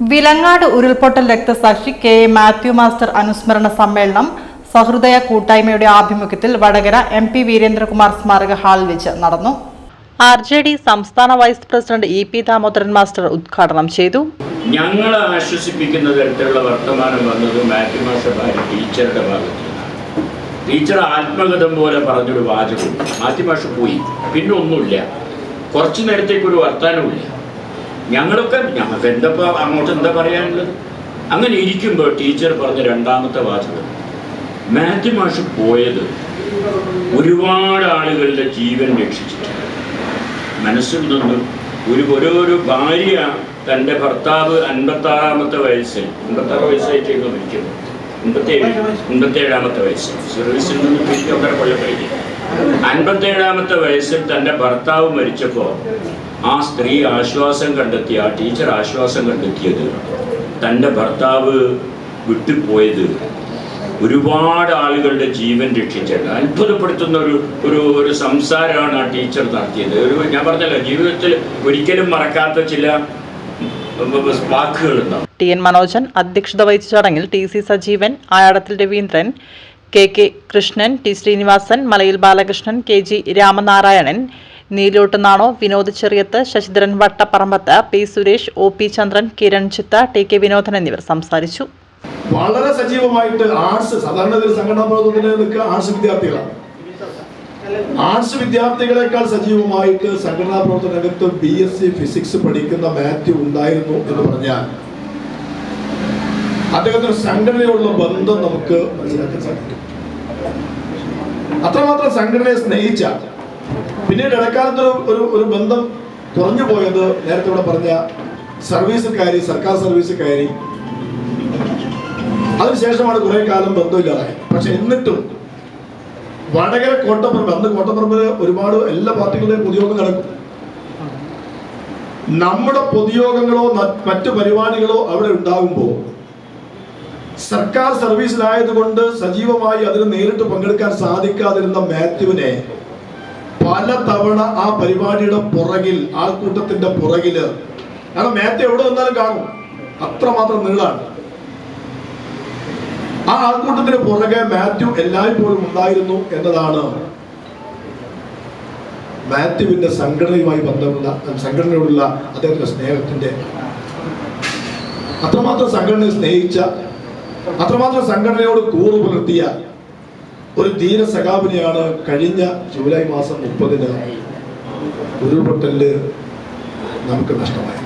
വിലങ്ങാട് ഉരുൾപൊട്ടൽ രക്തസാക്ഷി K A Mathew master അനുസ്മരണ സമ്മേളനം സഹൃദയ കൂട്ടായ്മയുടെ ആഭിമുഖ്യത്തിൽ വടകര എം പി വീരേന്ദ്രകുമാർ സ്മാരക ഹാളിൽ വെച്ച് നടന്നു. ആർ ജെ ഡി സംസ്ഥാന vice president E P Damodaran master ഉദ്ഘാടനം ചെയ്തു. ഞങ്ങളെ ആശ്വസിപ്പിക്കുന്ന തരത്തിലുള്ള വർത്തമാനം വന്നത് മാത്യു മാസ്റ്റർ ടീച്ചറുടെ ഭാഗത്ത്. ടീച്ചർ ആത്മകഥം പോലെ പറഞ്ഞൊരു വാചകം. മാത്യു മാഷ് പോയി. പിന്നെ ഒന്നുമില്ല. കുറച്ചു നേരത്തേക്ക് ഒരു വർത്താനമില്ല ഞങ്ങളൊക്കെ ഞങ്ങൾക്ക് എന്തപ്പോ അങ്ങോട്ട് എന്താ പറയാനുള്ളത്? അങ്ങനെ ഇരിക്കുമ്പോൾ ടീച്ചർ പറഞ്ഞ രണ്ടാമത്തെ വാചകം. മാത്യു മാഷ് പോയത് ഒരുപാട് ആളുകളുടെ ജീവൻ രക്ഷിച്ചിട്ടുണ്ട് മനസ്സിൽ നിന്നും. ഒരു ഓരോരോ ഭാര്യ തന്റെ ഭർത്താവ് അൻപത്താറാമത്തെ വയസ്സിൽ അൻപത്താറ് വയസ്സായിട്ടേക്ക് മരിക്കുന്നു അൻപത്തേഴ് അൻപത്തേഴാമത്തെ വയസ്സിൽ സർവീസിൽ നിന്ന് പിരിഞ്ഞ് കൊല്ലപ്പെടുകയാണ് അൻപത്തേഴാമത്തെ വയസ്സിൽ തന്റെ ഭർത്താവ് മരിച്ചപ്പോൾ ആ സ്ത്രീ ആശ്വാസം കണ്ടെത്തി ആ ടീച്ചർ ആശ്വാസം കണ്ടെത്തിയത് തന്റെ ഭർത്താവ് വിട്ടുപോയത്. ഒരുപാട് ആളുകളുടെ ജീവൻ രക്ഷിച്ചത്. അത്ഭുതപ്പെടുത്തുന്ന ഒരു ഒരു ഒരു സംസാരമാണ് ആ ടീച്ചർ നടത്തിയത്. ഒരു ഞാൻ പറഞ്ഞല്ലോ ജീവിതത്തിൽ ഒരിക്കലും മറക്കാത്ത ചില വാക്കുകൾ ടി എൻ മനോജൻ അധ്യക്ഷത വഹിച്ച ചടങ്ങിൽ T C Sajeevan Ayadathil Raveendran K K Krishnan T Sreenivasan Malayil Balakrishnan K G Ramanarayanan Neelott നാണോ Vinod Cheriyath Sasidharan Vattaparambath P Suresh O P Chandran Kiran Chitha T K Vinodan എന്നിവർ സംസാരിച്ചു. വളരെ സജീവമായിട്ട് arts സാധാരണ സംഘടനാ പ്രവർത്തനത്തിന് നിൽക്കുക ആർട്സ് വിദ്യാർത്ഥികളാണ്. ആർട്സ് വിദ്യാർത്ഥികളെക്കാൾ സജീവമായിട്ട് സംഘടനാ പ്രവർത്തന രംഗത്ത് ബി എസ് സി ഫിസിക്സ് പഠിക്കുന്ന മാത്യു ഉണ്ടായിരുന്നു എന്ന് പറഞ്ഞാൽ അദ്ദേഹത്തിന് സംഘടനയോടുള്ള ബന്ധം നമുക്ക് മനസ്സിലാക്കാൻ സാധിക്കും. അത്രമാത്രം സംഘടനയെ സ്നേഹിച്ച പിന്നീട് ഇടക്കാലത്ത് ഒരു- ഒരു ബന്ധം കുറഞ്ഞു പോയത് നേരത്തെ ഇവിടെ പറഞ്ഞ സർവീസുകാരി സർക്കാർ സർവീസുകാരി. അതിനുശേഷമാണ് കുറെ കാലം ബന്ധമില്ലാതായത്. പക്ഷെ എന്നിട്ടും വടകര കോട്ടപ്പറമ്പ് അന്ന് കോട്ടപ്പറമ്പിൽ ഒരുപാട് എല്ലാ പാർട്ടികളുടെയും പൊതുയോഗം നടക്കും. നമ്മുടെ പൊതുയോഗങ്ങളോ മറ്റു പരിപാടികളോ അവിടെ ഉണ്ടാകുമ്പോൾ സർക്കാർ സർവീസിലായതുകൊണ്ട് സജീവമായി അതിന് നേരിട്ട് പങ്കെടുക്കാൻ സാധിക്കാതിരുന്ന മാത്യുവിനെ പല തവണ ആ പരിപാടിയുടെ പുറകിൽ ആൾക്കൂട്ടത്തിന്റെ പുറകിൽ. കാരണം മാത്യു എവിടെ വന്നാലും കാണും. അത്രമാത്രം നീളാണ്. ആ ആൾക്കൂട്ടത്തിന് പുറകെ മാത്യു എല്ലായ്പ്പോഴും ഉണ്ടായിരുന്നു എന്നതാണ് മാത്യുവിന്റെ സംഘടനയുമായി ബന്ധമുള്ള സംഘടനയോടുള്ള അദ്ദേഹത്തിന്റെ സ്നേഹത്തിന്റെ. അത്രമാത്രം സംഘടനയെ സ്നേഹിച്ച അത്രമാത്രം സംഘടനയോട് കൂറു പുലർത്തിയ ഒരു ധീര സഖാബിനെയാണ് കഴിഞ്ഞ ജൂലൈ മാസം മുപ്പതിന് ഉരുൾപൊട്ടലിൽ നമുക്ക് നഷ്ടമായത്.